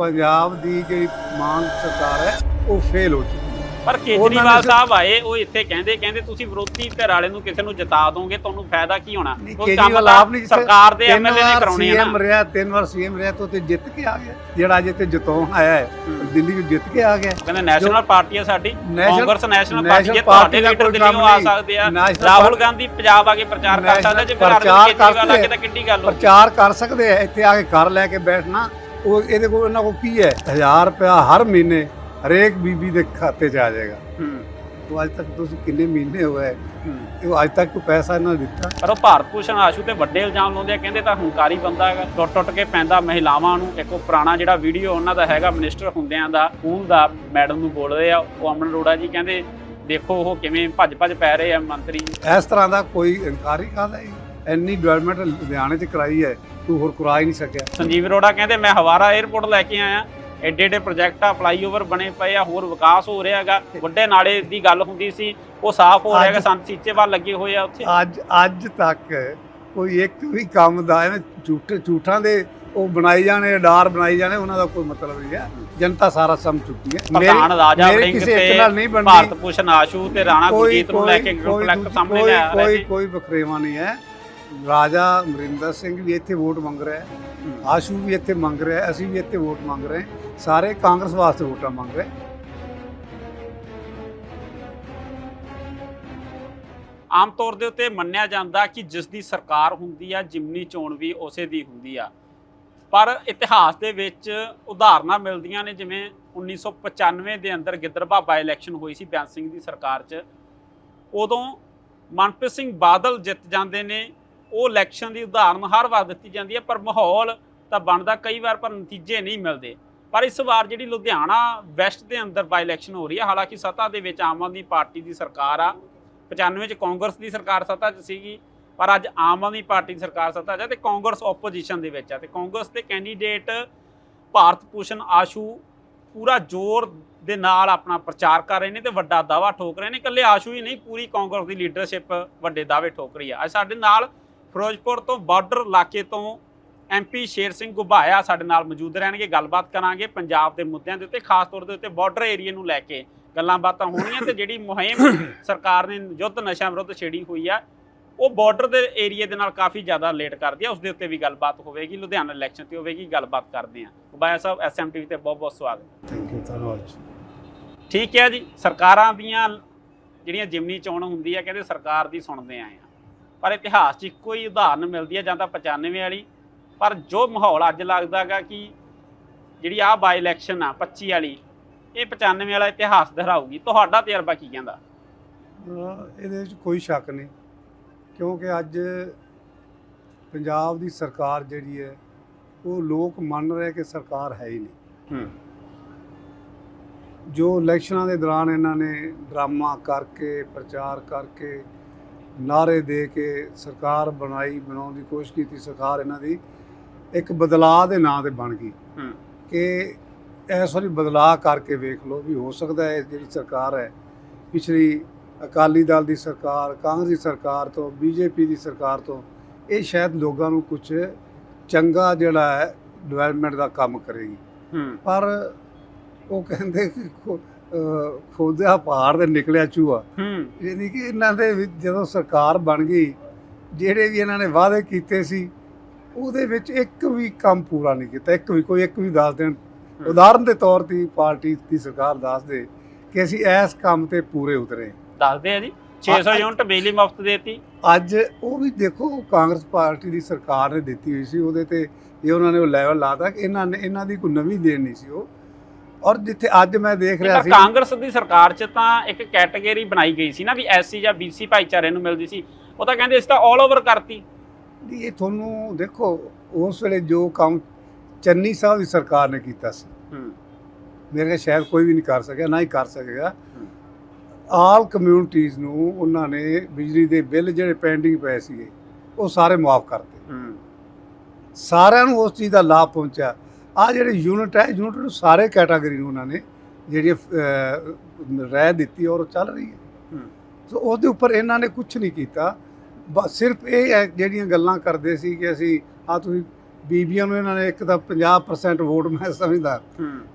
ਪੰਜਾਬ ਦੀ ਜਿਹੜੀ ਮੰਗ ਸਰਕਾਰ ਹੈ ਉਹ ਫੇਲ ਹੋ ਚੁੱਕੀ ਪਰ ਕੇਜਰੀਵਾਲ ਨੇ ਸਾਹਿਬ ਆਏ ਉਹ ਇੱਥੇ ਕਹਿੰਦੇ ਕਹਿੰਦੇ ਤੁਸੀਂ ਵਿਰੋਧੀ ਧਿਰ ਵਾਲੇ ਨੂੰ ਕਿਸੇ ਨੂੰ ਜਿਤਾ ਦੋਗੇ ਤੁਹਾਨੂੰ ਫਾਇਦਾ ਕੀ ਹੋਣਾ? ਉਹ ਕੰਮ ਤਾਂ ਆਪ ਨਹੀਂ ਸਰਕਾਰ ਦੇ ਐਮਐਲਏ ਨੇ ਕਰਾਉਣੇ ਆ ਨਾ। ਰਿਹਾ ਤਿੰਨ ਵਾਰ ਸੀਐਮ ਰਿਹਾ ਤੋਂ ਤੇ ਜਿੱਤ ਕੇ ਆ ਗਿਆ। ਜਿਹੜਾ ਅੱਜ ਜਿਤਾਉਣ ਆਇਆ ਹੈ। ਦਿੱਲੀ ਨੂੰ ਜਿੱਤ ਕੇ ਆ ਗਿਆ। ਕਹਿੰਦੇ ਨੈਸ਼ਨਲ ਪਾਰਟੀ ਆ ਸਾਡੀ। ਕਾਂਗਰਸ ਨੈਸ਼ਨਲ ਪਾਰਟੀ ਜੇ ਤੁਹਾਡੇ ਲੀਡਰ ਦਿੱਲੀੋਂ ਕੰਮ ਆ। ਸਕਦੇ ਆ। ਰਾਹੁਲ ਗਾਂਧੀ ਪੰਜਾਬ ਆ ਕੇ ਪ੍ਰਚਾਰ ਕਰ ਸਕਦਾ ਜੇ ਪ੍ਰਚਾਰ ਕਰਦੇ ਕੇ ਤਾਂ ਕਿੱਡੀ ਗੱਲ ਹੋ ਪ੍ਰਚਾਰ ਕਰ ਸਕਦੇ ਆ ਇੱਥੇ ਆ ਕੇ ਘਰ ਲੈ ਕੇ ਬੈਠਣਾ। ਉਹ ਇਹਦੇ ਕੋਲ ਇਹਨਾਂ ਕੋਲ ਕੀ ਹੈ? 1000 ਰੁਪਇਆ ਹਰ ਮਹੀਨੇ ਹਰੇਕ ਬੀਬੀ ਦੇ ਖਾਤੇ 'ਚ ਆ ਜਾਏਗਾ। ਹੂੰ। ਉਹ ਅੱਜ ਤੱਕ ਤੁਸੀਂ ਕਿੰਨੇ ਮਹੀਨੇ ਹੋਏ? ਹੂੰ। ਇਹ ਅੱਜ ਤੱਕ ਕੋਈ ਪੈਸਾ ਇਹਨਾਂ ਨੇ ਦਿੱਤਾ? ਪਰ ਉਹ ਭਾਰਤ ਭੂਸ਼ਣ ਆਸ਼ੂ ਤੇ ਵੱਡੇ ਇਲਜ਼ਾਮ ਲਾਉਂਦੇ ਆ ਕਹਿੰਦੇ ਤਾਂ ਹੰਕਾਰੀ ਬੰਦਾ ਹੈਗਾ ਟੁੱਟ ਟੁੱਟ ਕੇ ਪੈਂਦਾ ਮਹਿਲਾਵਾਂ ਨੂੰ। ਇੱਕ ਉਹ ਪੁਰਾਣਾ ਜਿਹੜਾ ਵੀਡੀਓ ਉਹਨਾਂ ਦਾ ਹੈਗਾ ਮਿਨਿਸਟਰ ਹੁੰਦਿਆਂ ਦਾ ਸਕੂਲ ਦਾ ਮੈਡਮ ਨੂੰ ਬੋਲਦੇ ਆ ਉਹ ਅਮਨ ਅਰੋੜਾ ਜੀ ਕਹਿੰਦੇ ਦੇਖੋ ਉਹ ਕਿਵੇਂ ਭੱਜ ਭੱਜ ਪੈ ਰਹੇ ਆ ਮੰਤਰੀ। ਇਸ ਤਰ੍ਹਾਂ ਦਾ ਕੋਈ ਇਨਕਾਰ ਹੀ ਕਰਦਾ ਹੈ ਇੰਨੀ ਡਿਵੈਲਪਮੈਂਟ ਲੁਧਿਆਣੇ 'ਚ ਕਰਾਈ ਹੈ ਤੂੰ ਹੋਰ ਕਰਾ ਹੀ ਨਹੀਂ ਸਕਿਆ। ਸੰਜੀਵ ਅਰੋੜਾ ਕਹਿੰਦੇ ਮੈਂ ਹਵਾਰਾ 에ਅਰਪੋਰਟ ਲੈ ਕੇ ਆਇਆ। ਐਡੇ ਐਡੇ ਪ੍ਰੋਜੈਕਟ ਆ ਫਲਾਈਓਵਰ ਬਣੇ ਪਏ ਆ ਹੋਰ ਵਿਕਾਸ ਹੋ ਰਿਹਾ ਹੈਗਾ। ਵੱਡੇ ਨਾਲੇ ਦੀ ਗੱਲ ਹੁੰਦੀ ਸੀ ਉਹ ਸਾਫ਼ ਹੋ ਰਿਹਾ ਹੈਗਾ ਸੰਤ ਸੀਚੇਵਾਲ ਲੱਗੇ ਹੋਏ ਆ ਉੱਥੇ। ਅੱਜ ਅੱਜ ਤੱਕ ਕੋਈ ਇੱਕ ਵੀ ਕੰਮ ਦਾ ਐਵੇਂ ਝੂਠ ਝੂਠਾਂ ਦੇ ਉਹ ਬਣਾਈ ਜਾਣੇ ਡਾਰ ਬਣਾਈ ਜਾਣੇ ਉਹਨਾਂ ਦਾ ਕੋਈ ਮਤਲਬ ਨਹੀਂ ਹੈ। ਜਨਤਾ ਸਾਰਾ ਸਮਝ ਚੁੱਕੀ ਹੈ। ਪ੍ਰਧਾਨ ਰਾਜਾ ਵੜਿੰਗ ਕਿਸੇ ਇੱਕ ਤੇ ਨਾਲ ਨਹੀਂ ਬਣਦੀ। ਭਾਰਤ ਭੂਸ਼ਣ ਆਸ਼ੂ ਤੇ ਰਾਣਾ ਕੋਈ ਗੁਰਜੀਤ ਨੂੰ ਲੈ ਕੇ ਕੋਈ ਕੰਪਲੈਕਟ ਦੂਜੀ- ਸਾਹਮਣੇ ਕੋਈ- ਲਿਆ ਰਿਹਾ ਕੋਈ ਕੋਈ ਬਖਰੇਵਾ ਨਹੀਂ ਹੈ। ਰਾਜਾ ਅਮਰਿੰਦਰ ਸਿੰਘ ਵੀ ਇੱਥੇ ਵੋਟ ਮੰਗ ਰਿਹਾ ਹੈ, ਆਸ਼ੂ ਵੀ ਇੱਥੇ ਮੰਗ ਰਿਹਾ ਹੈ, ਅਸੀਂ ਵੀ ਇੱਥੇ ਵੋਟ ਮੰਗ ਰਹੇ ਹਾਂ, ਸਾਰੇ ਕਾਂਗਰਸ ਵਾਸਤੇ ਵੋਟਾਂ ਮੰਗ ਰਹੇ ਆਮ ਤੌਰ ਦੇ ਉੱਤੇ ਮੰਨਿਆ ਜਾਂਦਾ ਕਿ ਜਿਸ ਦੀ ਸਰਕਾਰ ਹੁੰਦੀ ਆ, ਜਿਮਨੀ ਚੋਣ ਵੀ ਉਸੇ ਦੀ ਹੁੰਦੀ ਆ। ਪਰ ਇਤਿਹਾਸ ਦੇ ਵਿੱਚ ਉਦਾਹਰਨਾਂ ਮਿਲਦੀਆਂ ਨੇ, ਜਿਵੇਂ 1995 ਦੇ ਅੰਦਰ ਗਿੱਦੜਬਾਬਾ ਇਲੈਕਸ਼ਨ ਹੋਈ ਸੀ, ਬਿਆਨ ਸਿੰਘ ਦੀ ਸਰਕਾਰ 'ਚ। ਉਦੋਂ ਮਨਪ੍ਰੀਤ ਸਿੰਘ ਬਾਦਲ ਜਿੱਤ ਜਾਂਦੇ ਨੇ ਉਹ ਇਲੈਕਸ਼ਨ ਦੀ ਉਦਾਹਰਨ ਹਰ ਵਾਰ ਦਿੱਤੀ ਜਾਂਦੀ ਹੈ, ਪਰ ਮਾਹੌਲ ਤਾਂ ਬਣਦਾ ਕਈ ਵਾਰ, ਪਰ ਨਤੀਜੇ ਨਹੀਂ ਮਿਲਦੇ। ਪਰ ਇਸ ਵਾਰ ਜਿਹੜੀ ਲੁਧਿਆਣਾ ਵੈਸਟ ਦੇ ਅੰਦਰ ਬਾਈ ਇਲੈਕਸ਼ਨ ਹੋ ਰਹੀ ਹੈ, ਹਾਲਾਂਕਿ ਸੱਤਾ ਦੇ ਵਿੱਚ ਆਮ ਆਦਮੀ ਪਾਰਟੀ ਦੀ ਸਰਕਾਰ ਆ 95 ਚ ਕਾਂਗਰਸ ਦੀ ਸਰਕਾਰ ਸੱਤਾ 'ਚ ਸੀਗੀ, ਪਰ ਅੱਜ ਆਮ ਆਦਮੀ ਪਾਰਟੀ ਦੀ ਸਰਕਾਰ ਸੱਤਾ 'ਚ ਹੈ ਤੇ ਕਾਂਗਰਸ ਆਪੋਜੀਸ਼ਨ ਦੇ ਵਿੱਚ ਆ ਤੇ ਕਾਂਗਰਸ ਦੇ ਕੈਂਡੀਡੇਟ ਭਾਰਤ ਭੂਸ਼ਣ ਆਸ਼ੂ ਪੂਰਾ ਜ਼ੋਰ ਦੇ ਨਾਲ ਆਪਣਾ ਪ੍ਰਚਾਰ ਕਰ ਰਹੇ ਨੇ ਤੇ ਵੱਡਾ ਦਾਵਾ ਠੋਕ ਰਹੇ ਨੇ। ਇਕੱਲੇ ਆਸ਼ੂ ਹੀ ਨਹੀਂ, ਪੂਰੀ ਕਾਂਗਰਸ ਦੀ ਲੀਡਰਸ਼ਿਪ ਵੱਡੇ ਦਾਅਵੇ ਠੋਕ ਰਹੀ ਆ। ਅੱਜ ਸਾਡੇ ਨਾਲ ਫਿਰੋਜ਼ਪੁਰ ਤੋਂ ਬਾਰਡਰ ਇਲਾਕੇ ਤੋਂ ਐਮਪੀ ਸ਼ੇਰ ਸਿੰਘ ਗੁਬਾਇਆ ਸਾਡੇ ਨਾਲ ਮੌਜੂਦ ਰਹਿਣਗੇ ਗੱਲਬਾਤ ਕਰਾਂਗੇ ਪੰਜਾਬ ਦੇ ਮੁੱਦਿਆਂ ਦੇ ਉੱਤੇ ਖਾਸ ਤੌਰ ਦੇ ਉੱਤੇ ਬਾਰਡਰ ਏਰੀਆ ਨੂੰ ਲੈ ਕੇ ਗੱਲਾਂ ਬਾਤਾਂ ਹੋਣੀਆਂ ਤੇ ਜਿਹੜੀ ਮੁਹਿੰਮ ਸਰਕਾਰ ਨੇ ਯੁੱਧ ਨਸ਼ਾ ਵਿਰੁੱਧ ਛੇੜੀ ਹੋਈ ਆ ਉਹ ਬਾਰਡਰ ਦੇ ਏਰੀਆ ਦੇ ਨਾਲ ਕਾਫੀ ਜ਼ਿਆਦਾ ਲੇਟ ਕਰਦੀ ਆ ਉਸ ਦੇ ਉੱਤੇ ਵੀ ਗੱਲਬਾਤ ਹੋਵੇਗੀ ਲੁਧਿਆਣਾ ਇਲੈਕਸ਼ਨ ਤੇ ਹੋਵੇਗੀ ਗੱਲਬਾਤ ਕਰਦੇ ਆ। ਗੁਬਾਇਆ ਸਾਹਿਬ ਐਸਐਮਟੀਵੀ ਤੇ ਬਹੁਤ ਬਹੁਤ ਸਵਾਗਤ। ਥੈਂਕ ਯੂ ਧੰਨਵਾਦ ਠੀਕ ਹੈ ਜੀ ਸਰਕਾਰਾਂ ਦੀਆਂ ਜਿਹੜੀਆਂ ਜਿਮਨੀ ਚੋਣ ਹੁੰਦੀ ਆ ਕਹਿੰਦੇ ਸਰਕਾਰ ਦੀ ਸੁਣਦੇ ਆਏ ਆ। ਪਰ ਇਤਿਹਾਸ 'ਚ ਇੱਕੋ ਹੀ ਉਦਾਹਰਨ ਮਿਲਦੀ ਹੈ ਜਾਂ ਤਾਂ 95 ਵਾਲੀ। ਪਰ ਜੋ ਮਾਹੌਲ ਅੱਜ ਲੱਗਦਾਗਾ ਕਿ ਜਿਹੜੀ ਆ ਬਾਈ ਇਲੈਕਸ਼ਨ ਆ 25 ਵਾਲੀ ਇਹ 95 ਵਾਲਾ ਇਤਿਹਾਸ ਦੁਹਰਾਊਗੀ। ਤੁਹਾਡਾ ਤਜਰਬਾ ਕੀ ਕਹਿੰਦਾ? ਇਹਦੇ ਵਿੱਚ ਕੋਈ ਸ਼ੱਕ ਨਹੀਂ ਕਿਉਂਕਿ ਅੱਜ ਪੰਜਾਬ ਦੀ ਸਰਕਾਰ ਜਿਹੜੀ ਹੈ ਉਹ ਲੋਕ ਮੰਨ ਰਹੇ ਕਿ ਸਰਕਾਰ ਹੈ ਹੀ ਨਹੀਂ। ਜੋ ਇਲੈਕਸ਼ਨਾਂ ਦੇ ਦੌਰਾਨ ਇਹਨਾਂ ਨੇ ਡਰਾਮਾ ਕਰਕੇ ਪ੍ਰਚਾਰ ਕਰਕੇ ਨਾਰੇ ਦੇ ਕੇ ਸਰਕਾਰ ਬਣਾਈ ਬਣਾਉਣ ਦੀ ਕੋਸ਼ਿਸ਼ ਕੀਤੀ ਸਰਕਾਰ ਇਹਨਾਂ ਦੀ ਇੱਕ ਬਦਲਾਅ ਦੇ ਨਾਂ ਤੇ ਬਣ ਗਈ। ਕਿ ਇਸ ਵਾਰੀ ਬਦਲਾਅ ਕਰਕੇ ਵੇਖ ਲਓ ਵੀ ਹੋ ਸਕਦਾ ਹੈ ਜਿਹੜੀ ਸਰਕਾਰ ਹੈ ਪਿਛਲੀ ਅਕਾਲੀ ਦਲ ਦੀ ਸਰਕਾਰ ਕਾਂਗਰਸ ਦੀ ਸਰਕਾਰ ਤੋਂ ਬੀਜੇਪੀ ਦੀ ਸਰਕਾਰ ਤੋਂ ਇਹ ਸ਼ਾਇਦ ਲੋਕਾਂ ਨੂੰ ਕੁਝ ਚੰਗਾ ਜਿਹੜਾ ਹੈ ਡਿਵੈਲਪਮੈਂਟ ਦਾ ਕੰਮ ਕਰੇਗੀ। ਪਰ ਉਹ ਕਹਿੰਦੇ ਕਿ ਖੋਦਿਆ ਪਹਾੜ ਦੇ ਨਿਕਲਿਆ ਚੂਹਾ। ਹੂੰ। ਯਾਨੀ ਕਿ ਇਹਨਾਂ ਦੇ ਵਿੱਚ ਜਦੋਂ ਸਰਕਾਰ ਬਣ ਗਈ ਜਿਹੜੇ ਵੀ ਇਹਨਾਂ ਨੇ ਵਾਅਦੇ ਕੀਤੇ ਸੀ ਉਹਦੇ ਵਿੱਚ ਇੱਕ ਵੀ ਕੰਮ ਪੂਰਾ ਨਹੀਂ ਕੀਤਾ। ਇੱਕ ਵੀ ਕੋਈ ਇੱਕ ਵੀ ਦੱਸ ਦੇਣ। ਉਦਾਹਰਨ ਦੇ ਤੌਰ ਤੇ ਪਾਰਟੀ ਦੀ ਸਰਕਾਰ ਦੱਸ ਦੇ ਕਿ ਅਸੀਂ ਇਸ ਕੰਮ ਤੇ ਪੂਰੇ ਉਤਰੇ। ਦੱਸਦੇ ਆ ਜੀ। 600 ਯੂਨਿਟ ਬਿਜਲੀ ਮੁਫਤ ਦੇਤੀ। ਅੱਜ ਉਹ ਵੀ ਦੇਖੋ ਕਾਂਗਰਸ ਪਾਰਟੀ ਦੀ ਸਰਕਾਰ ਨੇ ਦਿੱਤੀ ਹੋਈ ਸੀ। ਉਹਦੇ ਤੇ ਇਹ ਉਹਨਾਂ ਨੇ ਉਹ ਲੈਵਲ ਲਾਤਾ ਕਿ ਇਹਨਾਂ ਨੇ ਇਹਨਾਂ ਦੀ ਕੋਈ ਨਵੀਂ ਦੇਣ ਨਹੀਂ ਸੀ ਉਹ। ਔਰ ਜਿੱਥੇ ਅੱਜ ਮੈਂ ਦੇਖ ਰਿਹਾ ਸੀ ਕਾਂਗਰਸ ਦੀ ਸਰਕਾਰ 'ਚ ਤਾਂ ਇੱਕ ਕੈਟਾਗਰੀ ਬਣਾਈ ਗਈ ਸੀ ਨਾ ਵੀ ਐਸਸੀ ਜਾਂ ਬੀਸੀ ਭਾਈਚਾਰੇ ਨੂੰ ਮਿਲਦੀ ਸੀ। ਉਹ ਤਾਂ ਕਹਿੰਦੇ ਇਸ ਤਾਂ ਆਲ ਓਵਰ ਕਰਤੀ। ਵੀ ਇਹ ਤੁਹਾਨੂੰ ਦੇਖੋ ਉਸ ਵੇਲੇ ਜੋ ਕੰਮ ਚੰਨੀ ਸਾਹਿਬ ਦੀ ਸਰਕਾਰ ਨੇ ਕੀਤਾ ਸੀ। ਮੇਰੇ ਖਿਆਲ ਸ਼ਾਇਦ ਕੋਈ ਵੀ ਨਹੀਂ ਕਰ ਸਕਿਆ ਨਾ ਹੀ ਕਰ ਸਕੇਗਾ। ਆਲ ਕਮਿਊਨਿਟੀਜ਼ ਨੂੰ ਉਹਨਾਂ ਨੇ ਬਿਜਲੀ ਦੇ ਬਿੱਲ ਜਿਹੜੇ ਪੈਂਡਿੰਗ ਪਏ ਸੀਗੇ ਉਹ ਸਾਰੇ ਮਾਫ ਕਰਤੇ। ਸਾਰਿਆਂ ਨੂੰ ਉਸ ਚੀਜ਼ ਦਾ ਲਾਭ ਪਹੁੰਚਿਆ। ਆ ਜਿਹੜੇ ਯੂਨਿਟ ਹੈ ਯੂਨਿਟ ਨੂੰ ਸਾਰੇ ਕੈਟਾਗਰੀ ਨੂੰ ਉਹਨਾਂ ਨੇ ਜਿਹੜੀ ਰਹਿ ਦਿੱਤੀ ਔਰ ਚੱਲ ਰਹੀ ਹੈ। ਸੋ ਉਹਦੇ ਉੱਪਰ ਇਹਨਾਂ ਨੇ ਕੁਝ ਨਹੀਂ ਕੀਤਾ। ਸਿਰਫ ਇਹ ਜਿਹੜੀਆਂ ਗੱਲਾਂ ਕਰਦੇ ਸੀ ਕਿ ਅਸੀਂ ਆ ਤੁਸੀਂ ਬੀਬੀਆਂ ਨੂੰ ਇਹਨਾਂ ਨੇ ਇੱਕ ਤਾਂ 50% ਵੋਟ ਮੈਂ ਸਮਝਦਾ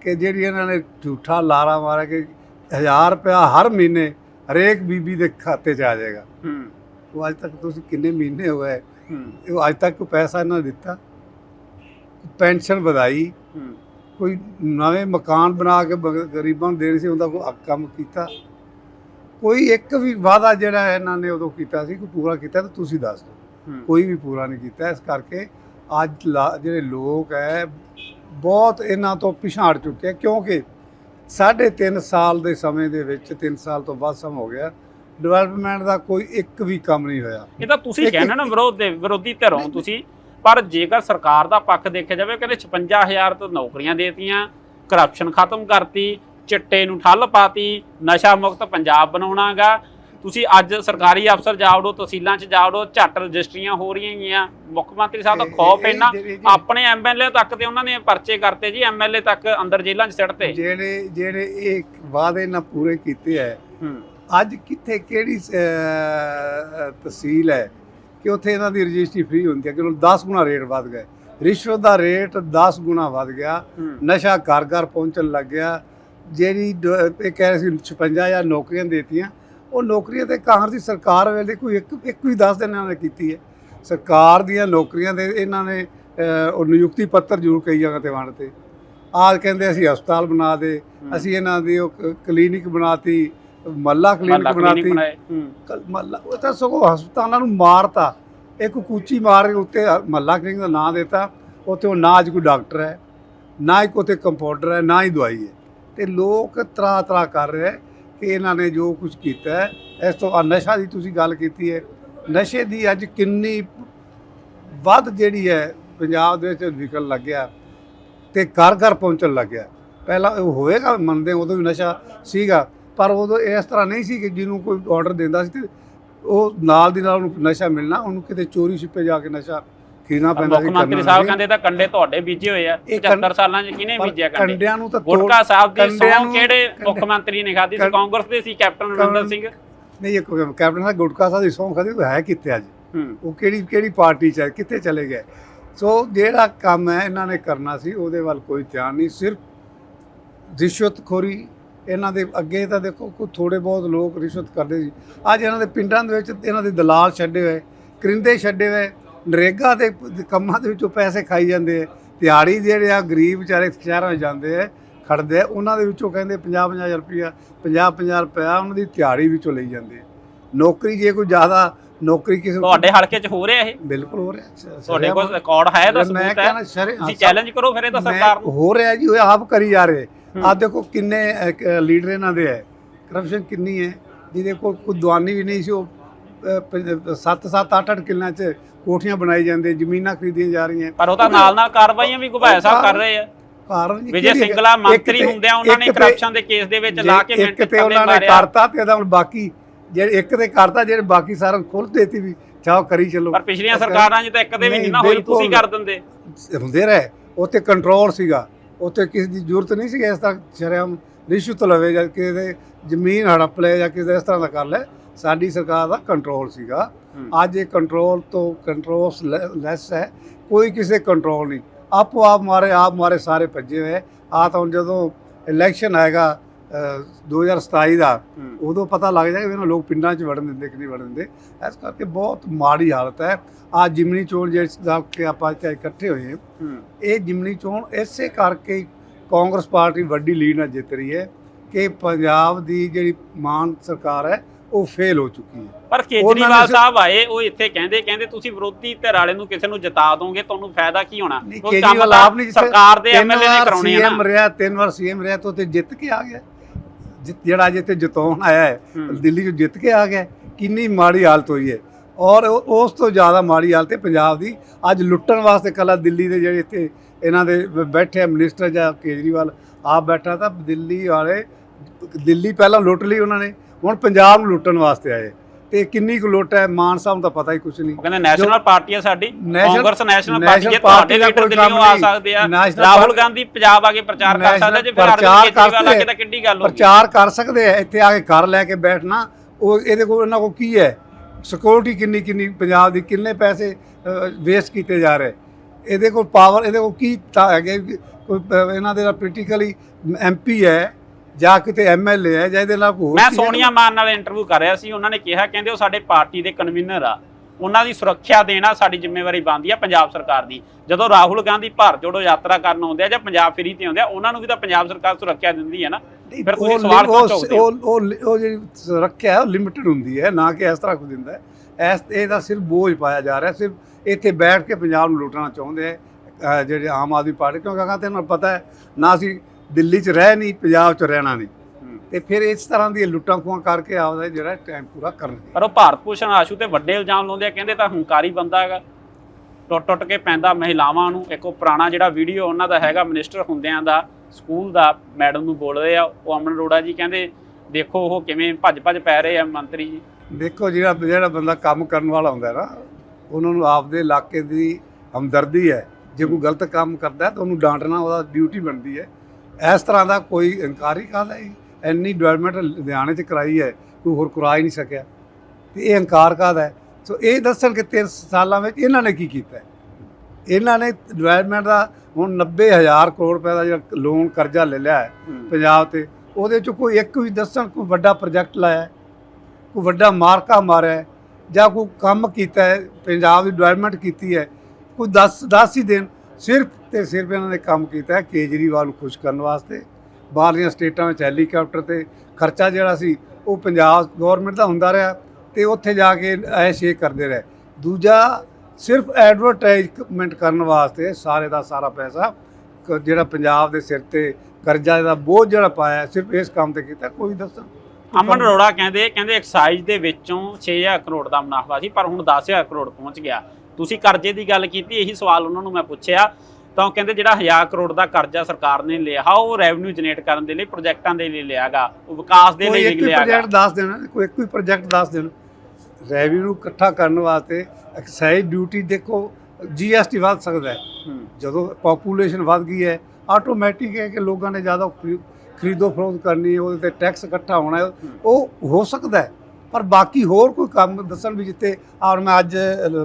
ਕਿ ਜਿਹੜੀ ਇਹਨਾਂ ਨੇ ਝੂਠਾ ਲਾਰਾ ਮਾਰਿਆ ਕਿ 1000 ਰੁਪਇਆ ਹਰ ਮਹੀਨੇ ਹਰੇਕ ਬੀਬੀ ਦੇ ਖਾਤੇ 'ਚ ਆ ਜਾਏਗਾ। ਹੂੰ। ਉਹ ਅੱਜ ਤੱਕ ਤੁਸੀਂ ਕਿੰਨੇ ਮਹੀਨੇ ਹੋਏ? ਹੂੰ। ਉਹ ਅੱਜ ਤੱਕ ਕੋਈ ਪੈਸਾ ਇਹਨਾਂ ਨੇ ਦਿੱਤਾ? ਪੈਨਸ਼ਨ ਵਧਾਈ। ਕੋਈ ਨਵੇਂ ਮਕਾਨ ਬਣਾ ਕੇ ਗਰੀਬਾਂ ਨੂੰ ਦੇਣ ਸੀ ਉਹਦਾ ਕੋਈ ਕੰਮ ਕੀਤਾ। ਕੋਈ ਇੱਕ ਵੀ ਵਾਅਦਾ ਜਿਹੜਾ ਇਹਨਾਂ ਨੇ ਉਦੋਂ ਕੀਤਾ ਸੀ ਕੋਈ ਪੂਰਾ ਕੀਤਾ ਤਾਂ ਤੁਸੀਂ ਦੱਸ ਦਿਓ। ਕੋਈ ਵੀ ਪੂਰਾ ਨਹੀਂ ਕੀਤਾ। ਇਸ ਕਰਕੇ ਅੱਜ ਲਾ- ਜਿਹੜੇ ਲੋਕ ਹੈ ਬਹੁਤ ਇਹਨਾਂ ਤੋਂ ਪਿਛਾੜ ਚੁੱਕੇ ਆ ਕਿਉਂਕਿ ਸਾਢੇ ਤਿੰਨ ਸਾਲ ਦੇ ਸਮੇਂ ਦੇ ਵਿੱਚ 3 ਸਾਲ ਤੋਂ ਵੱਧ ਸਮਾਂ ਹੋ ਗਿਆ ਡਿਵੈਲਪਮੈਂਟ ਦਾ ਕੋਈ ਇੱਕ ਵੀ ਕੰਮ ਨਹੀਂ ਹੋਇਆ। ਇਹ ਤਾਂ ਤੁਸੀਂ ਇੱਕ- ਕਹਿੰਦੇ ਨਾ ਵਿਰੋਧ ਦੇ ਵਿਰੋਧੀ ਧਿਰੋਂ ਤੁਸੀਂ। ਪਰ ਜੇਕਰ ਸਰਕਾਰ ਦਾ ਪੱਖ ਦੇਖਿਆ ਜਾਵੇ ਕਹਿੰਦੇ 56000 ਤੋਂ ਨੌਕਰੀਆਂ ਦੇਤੀਆਂ ਕਰਪਸ਼ਨ ਖਤਮ ਕਰਤੀ ਚਿੱਟੇ ਨੂੰ ਠੱਲ ਪਾਤੀ ਨਸ਼ਾ ਮੁਕਤ ਪੰਜਾਬ ਬਣਾਉਣਾਗਾ। ਤੁਸੀਂ ਅੱਜ ਸਰਕਾਰੀ ਅਫਸਰ ਜਾਵੜੋ ਤਹਿਸੀਲਾਂ 'ਚ ਜਾਵੜੋ ਝੱਟ ਰਜਿਸਟਰੀਆਂ ਹੋ ਰਹੀਆਂ ਹੈਗੀਆਂ ਮੁੱਖ ਮੰਤਰੀ ਸਾਹਿਬ ਦਾ ਖੌਫ ਇਹ ਇੰਨਾ ਜਿਹੜੇ- ਆਪਣੇ ਐਮਐਲਏ ਤੱਕ ਤੇ ਉਹਨਾਂ ਨੇ ਪਰਚੇ ਕਰਤੇ ਜੀ ਐਮਐਲਏ ਤੱਕ ਅੰਦਰ ਜੇਲ੍ਹਾਂ 'ਚ ਸਿੱਟਤੇ ਜਿਹੜੇ ਜਿਹੜੇ ਇਹ ਵਾਅਦੇ ਨਾ ਪੂਰੇ ਕੀਤੇ ਹੂੰ। ਅੱਜ ਕਿੱਥੇ ਕਿਹੜੀ ਤਹਿਸੀਲ ਹੈ ਕਿ ਉੱਥੇ ਇਹਨਾਂ ਦੀ ਰਜਿਸਟਰੀ ਫ੍ਰੀ ਹੁੰਦੀ ਹੈ ਕਿ ਉਹਨਾਂ 10 ਗੁਣਾ ਰੇਟ ਵੱਧ ਗਏ। ਰਿਸ਼ਵਤ ਦਾ ਰੇਟ 10 ਗੁਣਾ ਵੱਧ ਗਿਆ। ਨਸ਼ਾ ਘਰ ਘਰ ਪਹੁੰਚਣ ਲੱਗ ਗਿਆ। ਜਿਹੜੀ ਇਹ ਕਹਿ ਰਹੇ ਸੀ 56000 ਨੌਕਰੀਆਂ ਦੇਤੀਆਂ ਉਹ ਨੌਕਰੀਆਂ ਤੇ ਕਾਂਗਰਸ ਦੀ ਸਰਕਾਰ ਵੇਲੇ ਕੋਈ ਇੱਕ ਇੱਕ ਵੀ 10 ਦਿਨ ਇਹਨਾਂ ਨੇ ਕੀਤੀ ਹੈ। ਸਰਕਾਰ ਦੀਆਂ ਨੌਕਰੀਆਂ ਦੇ ਇਹਨਾਂ ਨੇ ਉਹ ਨਿਯੁਕਤੀ ਪੱਤਰ ਜ਼ਰੂਰ ਕਈ ਜਗ੍ਹਾ ਤੇ ਵੰਡਤੇ। ਆਹ ਕਹਿੰਦੇ ਅਸੀਂ ਹਸਪਤਾਲ ਬਣਾ ਦੇ। ਅਸੀਂ ਇਹਨਾਂ ਦੀ ਉਹ ਕਲੀਨਿਕ ਬਣਾਤੀ। ਮੱਲਾ ਮਹੱਲਾ ਕਲੀਨਿਕ ਕਲੀਨਿਕ ਬਣਾਤੀ। ਬਣਾਏ। ਹੂੰ। ਕਲ- ਮਹੱਲਾ ਉਹ ਤਾਂ ਸਗੋਂ ਹਸਪਤਾਲਾਂ ਨੂੰ ਮਾਰਤਾ। ਇੱਕ ਕੂਚੀ ਮਾਰ ਕੇ ਉੱਤੇ ਮਹੱਲਾ ਕਲੀਨਿਕ ਦਾ ਨਾਂ ਦਿੱਤਾ। ਉੱਥੇ ਉਹ ਨਾ ਅੱਜ ਕੋਈ ਡਾਕਟਰ ਹੈ ਨਾ ਹੀ ਉੱਥੇ ਕੰਪਾਊਂਡਰ ਹੈ ਨਾ ਹੀ ਦਵਾਈ ਹੈ। ਤੇ ਲੋਕ ਤਰਾ ਤਰਾ ਕਰ ਰਹੇ ਹੈ ਕਿ ਇਹਨਾਂ ਨੇ ਜੋ ਕੁਝ ਕੀਤਾ ਹੈ ਇਸ ਤੋਂ ਆ ਨਸ਼ਾ ਦੀ ਤੁਸੀਂ ਗੱਲ ਕੀਤੀ ਹੈ। ਨਸ਼ੇ ਦੀ ਅੱਜ ਕਿੰਨੀ ਵੱਧ ਜਿਹੜੀ ਹੈ ਪੰਜਾਬ ਦੇ ਵਿੱਚ ਵਿਕਣ ਲੱਗਿਆ ਤੇ ਘਰ ਘਰ ਪਹੁੰਚਣ ਲੱਗਿਆ। ਪਹਿਲਾਂ ਉਹ ਹੋਏਗਾ ਮੰਨਦੇ ਹਾਂ, ਉਦੋਂ ਵੀ ਨਸ਼ਾ ਸੀਗਾ। ਪਰ ਉਦੋਂ ਇਸ ਤਰ੍ਹਾਂ ਨਹੀਂ ਸੀ ਕਿ ਜਿਹਨੂੰ ਕੋਈ ਆਰਡਰ ਦਿੰਦਾ ਸੀ ਤੇ ਉਹ ਨਾਲ ਦੀ ਨਾਲ ਉਹਨੂੰ ਨਸ਼ਾ ਮਿਲਣਾ ਉਹਨੂੰ ਕਿਤੇ ਚੋਰੀ ਛਿਪੇ ਜਾ ਕੇ ਨਸ਼ਾ ਖਰੀਦਣਾ ਪੈਂਦਾ ਮੁੱਖ ਸੀ ਮੰਤਰੀ ਕਰਨਾ ਸਾਹਿਬ। ਕਹਿੰਦੇ ਤਾਂ ਕੰਡੇ ਤੁਹਾਡੇ ਬੀਜੇ ਹੋਏ ਆ ਇਹ ਕੰਡ- 75 ਸਾਲਾਂ 'ਚ ਕਿਹਨੇ ਬੀਜਿਆ ਕੰਡੇ? ਕੰਡਿਆਂ ਨੂੰ ਤਾਂ ਗੁਟਕਾ ਸਾਹਿਬ ਦੀ ਸੌ ਕਿਹੜੇ ਮੁੱਖ ਮੰਤਰੀ ਨੇ ਖਾਧੀ ਸੀ? ਕਾਂਗਰਸ ਦੇ ਸੀ ਕੈਪਟਨ ਅਮਰਿੰਦਰ ਸਿੰਘ? ਨਹੀਂ ਇਹ ਕੈਪਟਨ ਸਾਹਿਬ ਗੁਟਕਾ ਸਾਹਿਬ ਦੀ ਸੌਂ ਖਾਦੀ ਉਹ ਹੈ ਕਿੱਥੇ ਅੱਜ? ਉਹ ਕਿਹੜੀ ਕਿਹੜੀ ਪਾਰਟੀ ਚ ਕਿੱਥੇ ਚਲੇ ਗਏ? ਸੋ ਜਿਹੜਾ ਕੰਮ ਹੈ ਇਹਨਾਂ ਨੇ ਕਰਨਾ ਸੀ ਉਹਦੇ ਵੱਲ ਕੋਈ ਧਿਆਨ ਨਹੀਂ ਸਿਰਫ ਰਿਸ਼ਵਤਖੋਰੀ ਇਹਨਾਂ ਦੇ ਅੱਗੇ ਤਾਂ ਦੇਖੋ ਕੋਈ ਥੋੜੇ ਬਹੁਤ ਲੋਕ ਰਿਸ਼ਵਤ ਕਰਦੇ ਸੀ। ਅੱਜ ਇਹਨਾਂ ਦੇ ਪਿੰਡਾਂ ਦੇ ਵਿੱਚ ਇਹਨਾਂ ਦੇ ਦਲਾਲ ਛੱਡੇ ਹੋਏ ਕਰਿੰਦੇ ਛੱਡੇ ਹੋਏ ਨਰੇਗਾ ਦੇ ਕੰਮਾਂ ਦੇ ਵਿੱਚੋਂ ਪੈਸੇ ਖਾਈ ਜਾਂਦੇ ਆ। ਦਿਹਾੜੀ ਜਿਹੜੇ ਆ ਗਰੀਬ ਵਿਚਾਰੇ ਸ਼ਹਿਰਾਂ 'ਚ ਜਾਂਦੇ ਆ ਖੜਦੇ ਆ ਉਹਨਾਂ ਦੇ ਵਿੱਚੋਂ ਕਹਿੰਦੇ 50 50 ਰੁਪਇਆ 50 50 ਰੁਪਇਆ ਉਹਨਾਂ ਦੀ ਦਿਹਾੜੀ ਵਿੱਚੋਂ ਲਈ ਜਾਂਦੇ ਆ। ਨੌਕਰੀ ਜੇ ਕੋਈ ਜ਼ਿਆਦਾ ਨੌਕਰੀ ਕਿਸੇ ਤੁਹਾਡੇ ਹਲਕੇ 'ਚ ਹੋ ਰਿਹਾ ਇਹ? ਬਿਲਕਰ ਹੋ ਰਿਹਾ। ਤੁਹਾਡੇ ਕੋਲ ਰਿਕਾਰਡ ਹੈ ਦਾ ਮੈਂ ਸਬੂਤ ਹੈ? ਤੁਸੀਂ ਚੈਲੰਜ ਕਰੋ ਫਿਰ ਇਹ ਤਾਂ ਸਰਕਾਰ ਨੂੰ। ਹੋ ਰਿਹਾ ਜੀ ਉਹ ਆਪ ਕਰੀ ਜਾ ਰਹੇ। ਆ ਦੇਖੋ ਕਿੰਨੇ ਲੀਡਰ ਇਹਨਾਂ ਦੇ ਹੈ। ਕਰਪਸ਼ਨ ਕਿੰਨੀ ਹੈ। ਜਿਹਦੇ ਕੋਲ ਕੋਈ ਦਵਾਨੀ ਵੀ ਨਹੀਂ ਸੀ ਉਹ 7 7 8 8 ਕਿੱਲਿਆਂ 'ਚ ਕੋਠੀਆਂ ਬਣਾਈ ਜਾਂਦੇ ਜ਼ਮੀਨਾਂ ਖਰੀਦੀਆਂ ਜਾ ਰਹੀਆਂ। ਪਰ ਉਹ ਤਾਂ ਨਾਲ ਨਾਲ ਕਾਰਵਾਈਆਂ ਵੀ ਗੁਬਾਇਆ ਸਾਹਿਬ ਕਰ ਰਹੇ ਆ। ਵਿਜੇ? ਸਿੰਗਲਾ ਮੰਤਰੀ ਹੁੰਦਿਆਂ ਉਹਨਾਂ ਨੇ ਕਰਪਸ਼ਨ ਦੇ ਕੇਸ ਦੇ ਵਿੱਚ ਲਾ ਕੇ ਮਿੰਟ ਤੇ ਉਹਨਾਂ ਨੇ ਕਰਤਾ ਤੇ ਹੁਣ ਬਾਕੀ ਜਿਹੜੇ ਇੱਕ ਤੇ ਕਰਤਾ ਜਿਹੜੇ ਬਾਕੀ ਸਾਰਾ ਖੁੱਲ ਦੇਤੀ ਵੀ ਚਾਹੋ ਕਰੀ ਚੱਲੋ। ਪਰ ਪਿਛਲੀਆਂ ਸਰਕਾਰਾਂ 'ਚ ਤਾਂ ਇੱਕ ਦੇ ਵੀ ਨਹੀਂ ਨਾ ਹੋਈ ਤੁਸੀਂ ਕਰ ਦਿੰਦੇ। ਹੁੰਦੇ ਰਹੇ। ਉੱਥੇ ਕੰਟਰੋਲ ਸੀਗਾ। ਉੱਥੇ ਕਿਸੇ ਦੀ ਜ਼ਰੂਰਤ ਨਹੀਂ ਸੀ ਇਸ ਤਰ੍ਹਾਂ ਸ਼ਰਮ ਰਿਸ਼ਵਤ ਲਵੇ ਜਾਂ ਕਿਸੇ ਦੇ ਜ਼ਮੀਨ ਹੜਪ ਲਏ ਜਾਂ ਕਿਸੇ ਇਸ ਤਰ੍ਹਾਂ ਦਾ ਕਰ ਲੈ ਸਾਡੀ ਸਰਕਾਰ ਦਾ ਕੰਟਰੋਲ ਸੀਗਾ। ਅੱਜ ਇਹ ਕੰਟਰੋਲ ਤੋਂ ਕੰਟਰੋਲ ਲੈਸ ਹੈ ਕੋਈ ਕਿਸੇ ਕੰਟਰੋਲ ਨਹੀਂ। ਆਪੋ ਆਪ ਮਾਰੇ ਆਪ ਮਾਰੇ ਸਾਰੇ ਭੱਜੇ ਹੋਏ। ਆ ਤਾਂ ਜਦੋਂ ਇਲੈਕਸ਼ਨ ਆਏਗਾ 2027 ਦਾ। ਉਦੋਂ ਪਤਾ ਲੱਗ ਜਾਏਗਾ ਇਹਨਾਂ ਲੋਕ ਪਿੰਡਾਂ 'ਚ ਵੜਨ ਦਿੰਦੇ ਕਿ ਨਹੀਂ ਵੜਨ ਦਿੰਦੇ। ਇਸ ਕਰਕੇ ਬਹੁਤ ਮਾੜੀ ਹਾਲਤ ਹੈ। ਆ ਜਿਮਨੀ ਚੋਣ ਜਿਹੜੇ ਦਾ ਕਿ ਆਪਾਂ ਇੱਥੇ ਇਕੱਠੇ ਹੋਏ ਇਹ ਜਿਮਨੀ ਚੋਣ ਇਸੇ ਕਰਕੇ ਕਾਂਗਰਸ ਪਾਰਟੀ ਵੱਡੀ ਲੀਡ ਨਾਲ ਜਿੱਤ ਰਹੀ ਹੈ ਕਿ ਪੰਜਾਬ ਦੀ ਜਿਹੜੀ ਮਾਨ ਸਰਕਾਰ ਹੈ ਉਹ ਫੇਲ ਹੋ ਚੁੱਕੀ ਹੈ। ਪਰ ਕੇਜਰੀਵਾਲ ਸਾਹਿਬ ਆਏ ਉਹ ਇੱਥੇ ਕਹਿੰਦੇ ਕਹਿੰਦੇ ਤੁਸੀਂ ਵਿਰੋਧੀ ਧਿਰ ਵਾਲੇ ਨੂੰ ਕਿਸੇ ਨੂੰ ਜਿਤਾ ਦੋਗੇ ਤੁਹਾਨੂੰ ਫਾਇਦਾ ਕੀ ਹੋਣਾ? ਉਹ ਕੰਮ ਤਾਂ ਆਪ ਨਹੀਂ। ਸਰਕਾਰ ਦੇ ਐਮਐਲਏ ਨੇ ਕਰਾਉਣੇ ਆ ਨਾ। ਰਿਹਾ ਤਿੰਨ ਵਾਰ ਸੀਐਮ ਰਿਹਾ ਤਾਂ ਉੱਥੇ ਜਿੱਤ ਕੇ ਆ ਗਿਆ। ਜਿਹੜਾ ਜਿੱਥੇ ਜਿਤਾਉਣ ਆਇਆ ਹੈ। ਦਿੱਲੀ 'ਚ ਜਿੱਤ ਕੇ ਆ ਗਿਆ ਕਿੰਨੀ ਮਾੜੀ ਹਾਲਤ ਹੋਈ ਹੈ। ਔਰ ਉਸ ਤੋਂ ਜ਼ਿਆਦਾ ਮਾੜੀ ਹਾਲਤ ਹੈ ਪੰਜਾਬ ਦੀ। ਅੱਜ ਲੁੱਟਣ ਵਾਸਤੇ ਕੱਲਾ ਦਿੱਲੀ ਦੇ ਜਿਹੜੇ ਇੱਥੇ ਇਹਨਾਂ ਦੇ ਬੈਠੇ ਮਿਨਿਸਟਰ ਜਾਂ ਕੇਜਰੀਵਾਲ ਆਪ ਬੈਠਾ ਤਾਂ ਦਿੱਲੀ ਵਾਲੇ ਦਿੱਲੀ ਪਹਿਲਾਂ ਲੁੱਟ ਲਈ ਉਹਨਾਂ ਨੇ ਹੁਣ ਪੰਜਾਬ ਨੂੰ ਲੁੱਟਣ ਵਾਸਤੇ ਆਏ। ਤੇ ਕਿੰਨੀ ਕੁ ਲੁੱਟ ਹੈ ਮਾਨ ਸਾਹਿਬ ਨੂੰ ਤਾਂ ਪਤਾ ਹੀ ਕੁਝ ਨਹੀਂ। ਉਹ ਕਹਿੰਦੇ ਨੈਸ਼ਨਲ ਪਾਰਟੀ ਆ ਸਾਡੀ ਕਾਂਗਰਸ ਨੈਸ਼ਨਲ ਪਾਰਟੀ ਜੇ ਤੁਹਾਡੇ ਲੀਡਰ ਦਿੱਲੀੋਂ ਆ। ਸਕਦੇ ਆ। ਰਾਹੁਲ ਗਾਂਧੀ ਪੰਜਾਬ ਆ ਕੇ ਪ੍ਰਚਾਰ ਕਰ ਸਕਦਾ ਜੇ ਫਿਰ ਅਰਵਿੰਦ ਕੇਜਰੀਵਾਲ ਆ ਕੇ ਤਾਂ ਕਿੱਡੀ ਗੱਲ ਹੋ ਗਈ। ਪ੍ਰਚਾਰ ਕਰ ਸਕਦੇ ਆ ਇੱਥੇ ਆ ਕੇ ਘਰ ਲੈ ਕੇ ਬੈਠਣਾ ਉਹ ਇਹਦੇ ਕੋਲ ਇਹਨਾਂ ਕੋਲ ਕੀ ਹੈ? ਸਿਕਿਉਰਿਟੀ ਕਿੰਨੀ ਕਿੰਨੀ ਪੰਜਾਬ ਦੀ ਕਿੰਨੇ ਪੈਸੇ ਵੇਸਟ ਕੀਤੇ ਜਾ ਰਹੇ? ਇਹਦੇ ਕੋਲ ਪਾਵਰ ਇਹਦੇ ਕੋਲ ਕੀ ਹੈਗੇ ਕੋਈ ਇਹਨਾਂ ਦੇ ਨਾਲ ਪੋਲੀਟੀਕਲੀ ਐਮਪੀ ਹੈ ਜਾਂ ਕਿਤੇ ਐਮਐਲਏ ਹੈ ਜਾਂ ਇਹਦੇ ਨਾਲ ਕੋਈ ਮੈਂ। ਸੋਨੀਆ ਮਾਨ ਨਾਲ ਇੰਟਰਵਿਊ ਕਰ ਰਿਹਾ ਸੀ ਉਹਨਾਂ ਨੇ ਕਿਹਾ ਕਹਿੰਦੇ ਉਹ ਸਾਡੇ ਪਾਰਟੀ ਦੇ ਕਨਵੀਨਰ ਆ ਉਹਨਾਂ ਦੀ ਸੁਰੱਖਿਆ ਦੇਣਾ ਸਾਡੀ ਜ਼ਿੰਮੇਵਾਰੀ ਬਣਦੀ ਆ ਪੰਜਾਬ ਸਰਕਾਰ ਦੀ ਜਦੋਂ ਰਾਹੁਲ ਗਾਂਧੀ ਭਾਰਤ ਜੋੜੋ ਯਾਤਰਾ ਕਰਨ ਆਉਂਦੇ ਆ ਜਾਂ ਪੰਜਾਬ ਫਰੀ ਤੇ ਆਉਂਦੇ ਆ ਉਹਨਾਂ ਨੂੰ ਵੀ ਤਾਂ ਪੰਜਾਬ ਸਰਕਾਰ ਸੁਰੱਖਿਆ ਦਿੰਦੀ ਹੈ ਨਾ ਫਿਰ ਤੁਸੀਂ ਸਵਾਲ ਕਿਉਂ ਉਹ- ਚੁੱਕਦੇ ਹੋ? ਉਹ ਉਹ ਉਹ ਜਿਹੜੀ ਸੁਰੱਖਿਆ ਹੈ ਉਹ ਲਿਮਿਟਡ ਹੁੰਦੀ ਹੈ ਨਾ ਕਿ ਇਸ ਤਰ੍ਹਾਂ ਕੁਝ ਦਿੰਦਾ ਹੈ ਇਸ ਇਹਦਾ ਸਿਰਫ ਬੋਝ ਪਾਇਆ ਜਾ ਰਿਹਾ ਸਿਰਫ ਇੱਥੇ ਬੈਠ ਕੇ ਪੰਜਾਬ ਨੂੰ ਲੁੱਟਣਾ ਚਾਹੁੰਦੇ ਅਹ ਜਿਹੜੇ ਆਮ ਆਦਮੀ ਪਾਰਟੀ ਕਿਉਂਕਿ ਤੇ ਇਹਨਾਂ ਨੂੰ ਪਤਾ ਹੈ ਨਾ ਅਸੀਂ ਦਿੱਲੀ 'ਚ ਰਹਿ ਨਹੀਂ ਪੰਜਾਬ 'ਚ ਰਹਿਣਾ ਨਹੀਂ। ਤੇ ਫਿਰ ਇਸ ਤਰ੍ਹਾਂ ਦੀ ਲੁੱਟਾਂ ਖੋਹਾਂ ਕਰਕੇ ਆਪਦਾ ਜਿਹੜਾ ਟਾਈਮ ਪੂਰਾ ਕਰਨਗੇ ਪਰ ਉਹ ਭਾਰਤ ਭੂਸ਼ਣ ਆਸ਼ੂ ਤੇ ਵੱਡੇ ਇਲਜ਼ਾਮ ਲਾਉਂਦੇ ਆ ਕਹਿੰਦੇ ਤਾਂ ਹੰਕਾਰੀ ਬੰਦਾ ਹੈਗਾ। ਟੁੱਟ ਟੁੱਟ ਕੇ ਪੈਂਦਾ ਮਹਿਲਾਵਾਂ ਨੂੰ। ਇੱਕ ਉਹ ਪੁਰਾਣਾ ਜਿਹੜਾ ਵੀਡੀਓ ਉਹਨਾਂ ਦਾ ਹੈਗਾ ਮਿਨਿਸਟਰ ਹੁੰਦਿਆਂ ਦਾ ਸਕੂਲ ਦਾ ਮੈਡਮ ਨੂੰ ਬੋਲਦੇ ਆ ਉਹ ਅਮਨ ਅਰੋੜਾ ਜੀ ਕਹਿੰਦੇ ਦੇਖੋ ਉਹ ਕਿਵੇਂ ਭੱਜ ਭੱਜ ਪੈ ਰਹੇ ਆ ਮੰਤਰੀ ਜੀ। ਦੇਖੋ ਜਿਹੜਾ ਜਿਹੜਾ ਬੰਦਾ ਕੰਮ ਕਰਨ ਵਾਲਾ ਹੁੰਦਾ ਨਾ ਉਹਨਾਂ ਨੂੰ ਆਪਦੇ ਇਲਾਕੇ ਦੀ ਹਮਦਰਦੀ ਹੈ। ਜੇ ਕੋਈ ਗਲਤ ਕੰਮ ਕਰਦਾ ਤਾਂ ਉਹਨੂੰ ਡਾਂਟਣਾ ਉਹਦਾ ਡਿਊਟੀ ਬਣਦੀ ਹੈ। ਇਸ ਤਰ੍ਹਾਂ ਦਾ ਕੋਈ ਇਨਕਾਰੀ ਕਾਹਦਾ ਹੈ? ਇੰਨੀ ਡਿਵੈਲਪਮੈਂਟ ਲੁਧਿਆਣੇ 'ਚ ਕਰਾਈ ਹੈ ਕੋਈ ਹੋਰ ਕਰਾ ਹੀ ਨਹੀਂ ਸਕਿਆ। ਤੇ ਇਹ ਇਨਕਾਰ ਕਾਹਦਾ ਹੈ? ਸੋ ਇਹ ਦੱਸਣ ਕਿ 3 ਸਾਲਾਂ ਵਿੱਚ ਇਹਨਾਂ ਨੇ ਕੀ ਕੀਤਾ ਹੈ? ਇਹਨਾਂ ਨੇ ਡਿਵੈਲਪਮੈਂਟ ਦਾ ਹੁਣ 90000 ਕਰੋੜ ਰੁਪਏ ਦਾ ਜਿਹੜਾ ਲੋਨ ਕਰਜ਼ਾ ਲੈ ਲਿਆ ਹੈ ਪੰਜਾਬ ਤੇ ਉਹਦੇ ਚ ਕੋਈ ਇੱਕ ਵੀ ਦੱਸਣ ਕੋਈ ਵੱਡਾ ਪ੍ਰੋਜੈਕਟ ਲਾਇਆ ਹੈ, ਕੋਈ ਵੱਡਾ ਮਾਰਕਾ ਮਾਰਿਆ ਹੈ, ਜਾਂ ਕੋਈ ਕੰਮ ਕੀਤਾ ਹੈ? ਪੰਜਾਬ ਦੀ ਡਿਵੈਲਪਮੈਂਟ ਕੀਤੀ ਹੈ? ਕੋਈ 10 10 ਹੀ ਦਿਨ ਸਿਰਫ ਤੇ ਸਿਰਫ ਇਹਨਾਂ ਨੇ ਕੰਮ ਕੀਤਾ ਕੇਜਰੀਵਾਲ ਨੂੰ ਖੁਸ਼ ਕਰਨ ਵਾਸਤੇ। ਬਾਹਰਲੀਆਂ ਸਟੇਟਾਂ ਵਿੱਚ ਹੈਲੀਕਾਪਟਰ ਤੇ ਖਰਚਾ ਜਿਹੜਾ ਸੀ ਉਹ ਪੰਜਾਬ ਗਵਰਨਮੈਂਟ ਦਾ ਹੁੰਦਾ ਰਿਹਾ ਤੇ ਉੱਥੇ ਜਾ ਕੇ ਐਸ਼ ਇਹ ਕਰਦੇ ਰਹੇ। ਦੂਜਾ ਸਿਰਫ ਐਡਵਰਟਾਈਜ਼ਮੈਂਟ ਕਰਨ ਵਾਸਤੇ ਸਾਰੇ ਦਾ ਸਾਰਾ ਪੈਸਾ ਜਿਹੜਾ ਪੰਜਾਬ ਦੇ ਸਿਰ ਤੇ ਕਰਜ਼ਾ ਦਾ ਬੋਝ ਜਿਹੜਾ ਪਾਇਆ ਸਿਰਫ ਇਸ ਕੰਮ ਤੇ ਕੀਤਾ। ਕੋਈ ਦੱਸਣ ਅਮਨ ਅਰੋੜਾ ਕਹਿੰਦੇ ਕਹਿੰਦੇ ਐਕਸਾਈਜ਼ ਦੇ ਵਿੱਚੋਂ 6000 ਕਰੋੜ ਦਾ ਮੁਨਾਫਾ ਸੀ ਪਰ ਹੁਣ 10000 ਕਰੋੜ ਪਹੁੰਚ ਗਿਆ। ਤੁਸੀਂ ਕਰਜ਼ੇ ਦੀ ਗੱਲ ਕੀਤੀ ਇਹੀ ਸਵਾਲ ਉਹਨਾਂ ਨੂੰ ਮੈਂ ਪੁੱਛਿਆ। ਤਾਂ ਉਹ ਕਹਿੰਦੇ ਜਿਹੜਾ 1000 ਕਰੋੜ ਦਾ ਕਰਜ਼ਾ ਸਰਕਾਰ ਨੇ ਲਿਆ ਉਹ ਰੈਵਨਿਊ ਜਨਰੇਟ ਕਰਨ ਦੇ ਲਈ ਪ੍ਰੋਜੈਕਟਾਂ ਦੇ ਲਈ ਲਿਆਗਾ ਉਹ ਵਿਕਾਸ ਦੇ ਕੋਈ ਲਈ ਲਿਆਗਾ। ਪ੍ਰੋਜੈਕਟ ਦੱਸ ਦੇਣਾ ਕੋਈ ਇੱਕ ਹੀ ਪ੍ਰੋਜੈਕਟ ਦੱਸ ਦੇਣਾ। ਰੈਵਨਿਊ ਇਕੱਠਾ ਕਰਨ ਵਾਸਤੇ ਐਕਸਾਈਜ਼ ਡਿਊਟੀ ਦੇਖੋ ਜੀਐਸਟੀ ਵੱਧ ਸਕਦਾ ਹੈ। ਜਦੋਂ ਪੋਪੂਲੇਸ਼ਨ ਵੱਧ ਗਈ ਹੈ ਆਟੋਮੈਟਿਕ ਹੈ ਕਿ ਲੋਕਾਂ ਨੇ ਜ਼ਿਆਦਾ ਖਰੀ- ਖਰੀਦੋ ਫਰੋਖਤ ਕਰਨੀ ਹੈ ਉਹਦੇ ਤੇ ਟੈਕਸ ਇਕੱਠਾ ਹੋਣਾ ਉਹ ਹੋ ਸਕਦਾ ਹੈ। ਪਰ ਬਾਕੀ ਹੋਰ ਕੋਈ ਕੰਮ ਦੱਸਣ ਵੀ ਜਿੱਤੇ ਔਰ ਮੈਂ ਅੱਜ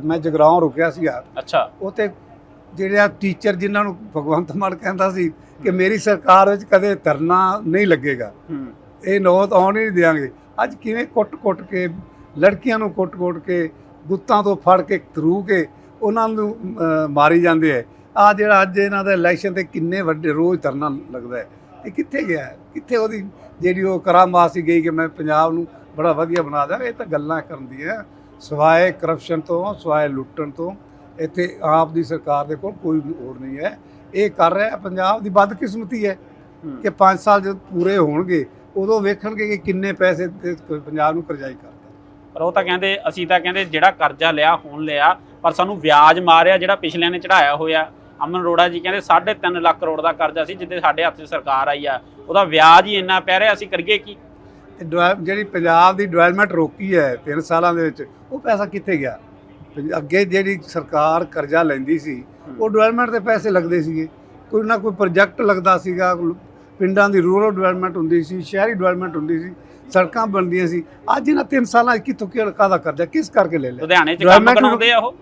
ਮੈਂ ਜਗਰਾਉਂ ਰੁਕਿਆ ਸੀਗਾ। ਅੱਛਾ। ਉੱਥੇ ਜਿਹੜੇ ਆ ਟੀਚਰ ਜਿਨ੍ਹਾਂ ਨੂੰ ਭਗਵੰਤ ਮਾਨ ਕਹਿੰਦਾ ਸੀ ਕਿ ਮੇਰੀ ਸਰਕਾਰ ਵਿੱਚ ਕਦੇ ਧਰਨਾ ਨਹੀਂ ਲੱਗੇਗਾ। ਇਹ ਨੌਤ ਆਉਣ ਹੀ ਨਹੀਂ ਦੇਵਾਂਗੇ ਅੱਜ ਕਿਵੇਂ ਕੁੱਟ-ਕੁੱਟ ਕੇ ਲੜਕੀਆਂ ਨੂੰ ਕੁੱਟ-ਕੁੱਟ ਕੇ ਗੁੱਤਾਂ ਤੋਂ ਫੜ ਕੇ ਥਰੂ ਕੇ ਉਹਨਾਂ ਨੂੰ ਮਾਰੀ ਜਾਂਦੇ ਹੈ ਆ ਜਿਹੜਾ ਅੱਜ ਇਹਨਾਂ ਦਾ ਇਲੈਕਸ਼ਨ ਤੇ ਕਿੰਨੇ ਵੱਡੇ ਰੋਜ਼ ਧਰਨਾ ਲੱਗਦਾ ਹੈ ਇਹ ਕਿੱਥੇ ਗਿਆ? ਕਿੱਥੇ ਉਹਦੀ ਜਿਹੜੀ ਉਹ ਕਰਾਮਾਸੀ ਗਈ ਕਿ ਮੈਂ ਪੰਜਾਬ ਨੂੰ ਬੜਾ ਵਧੀਆ ਬਣਾ ਦਾਂ ਇਹ ਤਾਂ ਗੱਲਾਂ ਕਰਨ ਦੀਆਂ ਸਵਾਏ ਕਰਪਸ਼ਨ ਤੋਂ ਸਵਾਏ ਲੁੱਟਣ ਤੋਂ ਇੱਥੇ ਆਪ ਦੀ ਸਰਕਾਰ ਦੇ ਕੋਲ ਕੋਈ ਹੋਰ ਨਹੀਂ ਹੈ। ਇਹ ਕਰ ਰਿਹਾ ਪੰਜਾਬ ਦੀ ਬਦਕਿਸਮਤੀ ਹੈ ਹੂੰ। ਕਿ 5 ਸਾਲ ਜਦ ਪੂਰੇ ਹੋਣਗੇ ਉਦੋਂ ਵੇਖਣਗੇ ਕਿ ਕਿੰਨੇ ਪੈਸੇ ਪੰਜਾਬ ਨੂੰ ਕਰਜ਼ਾਈ ਕਰਦਾ। ਪਰ ਉਹ ਤਾਂ ਕਹਿੰਦੇ ਅਸੀਂ ਤਾਂ ਕਹਿੰਦੇ ਜਿਹੜਾ ਕਰਜ਼ਾ ਲਿਆ ਹੁਣ ਲਿਆ ਪਰ ਸਾਨੂੰ ਵਿਆਜ ਮਾਰਿਆ ਜਿਹੜਾ ਪਿਛਲਿਆਂ ਨੇ ਚੜਾਇਆ ਹੋਇਆ। ਅਮਨ ਅਰੋੜਾ ਜੀ ਕਹਿੰਦੇ 3.5 ਲੱਖ ਕਰੋੜ ਦਾ ਕਰਜ਼ਾ ਸੀ ਜਿੱਦੇ ਸਾਡੇ ਹੱਥ 'ਚ ਸਰਕਾਰ ਆਈ ਆ। ਉਹਦਾ ਵਿਆਜ ਹੀ ਇੰਨਾ ਪੈ ਰਿਹਾ ਅਸੀਂ ਕਰੀਏ ਕੀ? ਜਿਹੜੀ ਪੰਜਾਬ ਦੀ ਡਿਵੈਲਪਮੈਂਟ ਰੋਕੀ ਹੈ 3 ਸਾਲਾਂ ਦੇ ਵਿੱਚ ਉਹ ਪੈਸਾ ਕਿੱਥੇ ਗਿਆ? ਅੱਗੇ ਜਿਹੜੀ ਸਰਕਾਰ ਕਰਜ਼ਾ ਲੈਂਦੀ ਸੀ ਉਹ ਡਿਵੈਲਪਮੈਂਟ ਦੇ ਪੈਸੇ ਲੱਗਦੇ ਸੀਗੇ। ਕੋਈ ਨਾ ਕੋਈ ਪ੍ਰੋਜੈਕਟ ਲੱਗਦਾ ਸੀਗਾ ਪਿੰਡਾਂ ਦੀ ਰੂਰਲ ਡਿਵੈਲਪਮੈਂਟ ਹੁੰਦੀ ਸੀ ਸ਼ਹਿਰੀ ਡਿਵੈਲਪਮੈਂਟ ਹੁੰਦੀ ਸੀ ਸੜਕਾਂ ਬਣਦੀਆਂ ਸੀ। ਅੱਜ ਇਹਨਾਂ 3 ਸਾਲਾਂ 'ਚ ਕਿੱਥੋਂ ਕਿਹੜਾ ਕਾਹਦਾ ਕਰਜ਼ਾ ਕਿਸ ਕਰਕੇ ਲੈ ਲਿਆ? ਲੁਧਿਆਣੇ 'ਚ ਕੰਮ ਕਰਾਉਂਦੇ ਆ ਉਹ।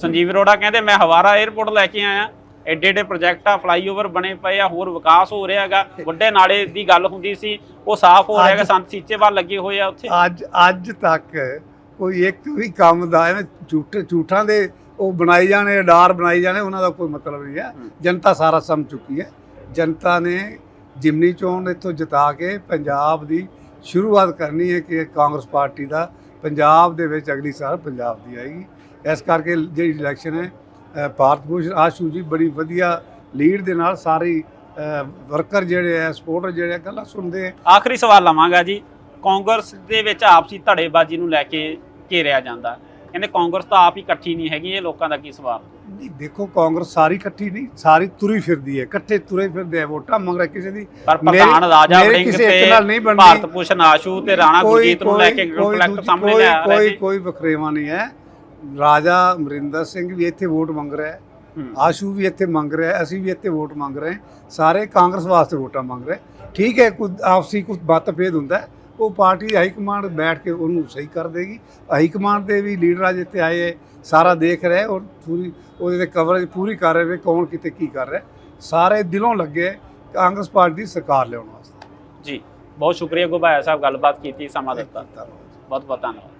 ਸੰਜੀਵ ਅਰੋੜਾ ਕਹਿੰਦੇ ਮੈਂ ਹਵਾਰਾ 에ਅਰਪੋਰਟ ਲੈ ਕੇ ਆਇਆ। ਐਡੇ ਐਡੇ ਪ੍ਰੋਜੈਕਟ ਆ ਫਲਾਈਓਵਰ ਬਣੇ ਪਏ ਆ ਹੋਰ ਵਿਕਾਸ ਹੋ ਰਿਹਾ ਹੈਗਾ। ਵੱਡੇ ਨਾਲੇ ਦੀ ਗੱਲ ਹੁੰਦੀ ਸੀ ਉਹ ਸਾਫ਼ ਹੋ ਰਿਹਾ ਹੈਗਾ ਸੰਤ ਸੀਚੇਵਾਲ ਲੱਗੇ ਹੋਏ ਆ ਉੱਥੇ। ਅੱਜ ਅੱਜ ਤੱਕ ਕੋਈ ਇੱਕ ਵੀ ਕੰਮ ਦਾ ਐਵੇਂ ਝੂਠੇ ਝੂਠਾਂ ਦੇ ਉਹ ਬਣਾਈ ਜਾਣੇ ਡਾਰ ਬਣਾਈ ਜਾਣੇ ਉਹਨਾਂ ਦਾ ਕੋਈ ਮਤਲਬ ਨਹੀਂ ਹੈ। ਜਨਤਾ ਸਾਰਾ ਸਮਝ ਚੁੱਕੀ ਹੈ। ਜਨਤਾ ਨੇ ਜਿਮਨੀ ਚੋਣ ਇੱਥੋਂ ਜਿਤਾ ਕੇ ਪੰਜਾਬ ਦੀ ਸ਼ੁਰੂਆਤ ਕਰਨੀ ਹੈ ਕਿ ਕਾਂਗਰਸ ਪਾਰਟੀ ਦਾ। ਪੰਜਾਬ ਦੇ ਵਿੱਚ ਅਗਲੀ ਸਾਲ ਪੰਜਾਬ ਦੀ ਆਏਗੀ। ਇਸ ਕਰਕੇ ਜਿਹੜੀ ਇਲੈਕਸ਼ਨ ਹੈ ਭਾਰਤ ਭੂਸ਼ਣ ਆਸ਼ੂ ਜੀ ਬੜੀ ਵਧੀਆ ਲੀਡ ਦੇ ਨਾਲ ਸਾਰੇ ਵਰਕਰ ਜਿਹੜੇ ਆ ਸਪੋਰਟਰ ਜਿਹੜੇ ਆ ਗੱਲਾਂ ਸੁਣਦੇ ਆ। ਆਖਰੀ ਸਵਾਲ ਲਵਾਂਗਾ ਜੀ। ਕਾਂਗਰਸ ਦੇ ਵਿੱਚ ਆਪਸੀ ਧੜੇਬਾਜ਼ੀ ਨੂੰ ਲੈ ਕੇ ਘੇਰਿਆ ਜਾਂਦਾ। ਕਹਿੰਦੇ ਕਾਂਗਰਸ ਤਾਂ ਆਪ ਹੀ ਇਕੱਠੀ ਨਹੀਂ ਹੈਗੀ ਇਹ ਲੋਕਾਂ ਦਾ ਕੀ ਸਵਾਲ? ਨਹੀਂ ਦੇਖੋ ਕਾਂਗਰਸ ਸਾਰੀ ਇਕੱਠੀ ਨਹੀਂ ਸਾਰੀ ਤੁਰੀ ਫਿਰਦੀ ਹੈ ਇਕੱਠੇ ਤੁਰੇ ਫਿਰਦੇ ਆ ਵੋਟਾਂ ਮੰਗ ਰਿਹਾ ਕਿਸੇ ਦੀ। ਪਰ ਪ੍ਰਧਾਨ ਰਾਜਾ ਵੜਿੰਗ ਤੇ ਨਾਲ ਨਹੀਂ ਬਣਦੀ। ਭਾਰਤ ਭੂਸ਼ਣ ਆਸ਼ੂ ਤੇ ਰਾਣਾ ਗੁਰਜੀਤ ਨੂੰ ਲੈ ਕੇ ਦੂਜੀ- ਸਾਹਮਣੇ ਕੋਈ- ਲਿਆ ਰਿਹਾ ਕੋਈ ਕੋਈ ਵਖਰੇਵਾ ਨਹੀਂ ਹੈ। ਰਾਜਾ ਅਮਰਿੰਦਰ ਸਿੰਘ ਵੀ ਇੱਥੇ ਵੋਟ ਮੰਗ ਰਿਹਾ ਹੈ। ਆਸ਼ੂ ਵੀ ਇੱਥੇ ਮੰਗ ਰਿਹਾ ਹੈ ਅਸੀਂ ਵੀ ਇੱਥੇ ਵੋਟ ਮੰਗ ਰਹੇ ਹਾਂ। ਸਾਰੇ ਕਾਂਗਰਸ ਵਾਸਤੇ ਵੋਟਾਂ ਮੰਗ ਰਹੇ ਠੀਕ ਹੈ ਕੋਈ ਆਪਸੀ ਕੁਝ ਮਤਭੇਦ ਹੁੰਦਾ ਹੈ, ਉਹ ਪਾਰਟੀ ਹਾਈ ਕਮਾਂਡ ਬੈਠ ਕੇ ਉਹਨੂੰ ਸਹੀ ਕਰ ਦੇਗੀ। ਹਾਈ ਕਮਾਂਡ ਦੇ ਵੀ ਲੀਡਰ ਅੱਜ ਇੱਥੇ ਆਏ ਹੈ ਸਾਰਾ ਦੇਖ ਰਿਹਾ ਔਰ ਪੂਰੀ ਉਹਦੇ ਤੇ ਕਵਰੇਜ ਪੂਰੀ ਕਰ ਰਹੇ ਨੇ ਕੌਣ ਕਿਤੇ ਕੀ ਕਰ ਰਿਹਾ। ਸਾਰੇ ਦਿਲੋਂ ਲੱਗੇ ਕਾਂਗਰਸ ਪਾਰਟੀ ਦੀ ਸਰਕਾਰ ਲਿਆਉਣ ਵਾਸਤੇ। ਜੀ ਬਹੁਤ ਸ਼ੁਕਰੀਆ ਗੁਬਾਇਆ ਸਾਹਿਬ ਗੱਲਬਾਤ ਕੀਤੀ ਸਮਾਂ ਦਿੱਤਾ। ਬਹੁਤ ਬਹੁਤ ਧੰਨਵਾਦ।